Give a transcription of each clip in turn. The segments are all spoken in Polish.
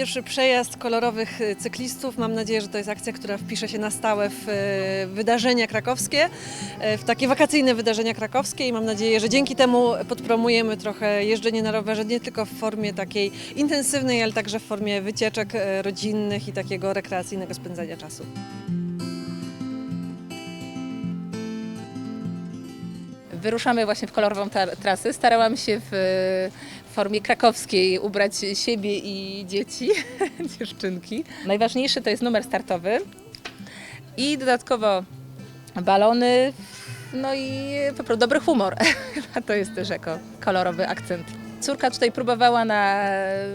Pierwszy przejazd kolorowych y, cyklistów. Mam nadzieję, że to jest akcja, która wpisze się na stałe w y, wydarzenia krakowskie, y, w takie wakacyjne wydarzenia krakowskie i mam nadzieję, że dzięki temu podpromujemy trochę jeżdżenie na rowerze nie tylko w formie takiej intensywnej, ale także w formie wycieczek rodzinnych i takiego rekreacyjnego spędzania czasu. Wyruszamy właśnie w kolorową trasę. Starałam się w formie krakowskiej ubrać siebie i dzieci, dziewczynki. Najważniejszy to jest numer startowy i dodatkowo balony, no i po prostu dobry humor. To jest też jako kolorowy akcent. Córka tutaj próbowała na e,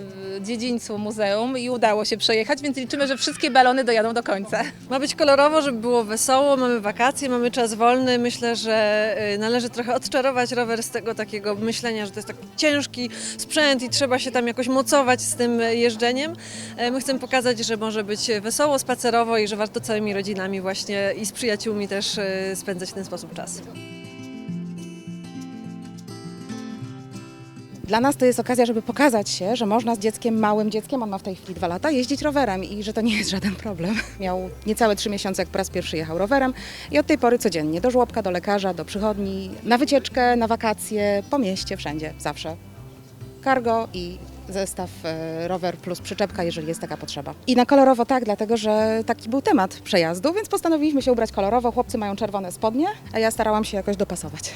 dziedzińcu muzeum i udało się przejechać, więc liczymy, że wszystkie balony dojadą do końca. Ma być kolorowo, żeby było wesoło, mamy wakacje, mamy czas wolny. Myślę, że y, należy trochę odczarować rower z tego takiego myślenia, że to jest taki ciężki sprzęt i trzeba się tam jakoś mocować z tym jeżdżeniem. E, My chcemy pokazać, że może być wesoło, spacerowo i że warto całymi rodzinami właśnie i z przyjaciółmi też spędzać w ten sposób czas. Dla nas to jest okazja, żeby pokazać się, że można z dzieckiem, małym dzieckiem, on ma w tej chwili dwa lata, jeździć rowerem i że to nie jest żaden problem. Miał niecałe trzy miesiące, jak po raz pierwszy jechał rowerem i od tej pory codziennie do żłobka, do lekarza, do przychodni, na wycieczkę, na wakacje, po mieście, wszędzie, zawsze. Cargo i zestaw e, rower plus przyczepka, jeżeli jest taka potrzeba. I na kolorowo tak, dlatego że taki był temat przejazdu, więc postanowiliśmy się ubrać kolorowo. Chłopcy mają czerwone spodnie, a ja starałam się jakoś dopasować.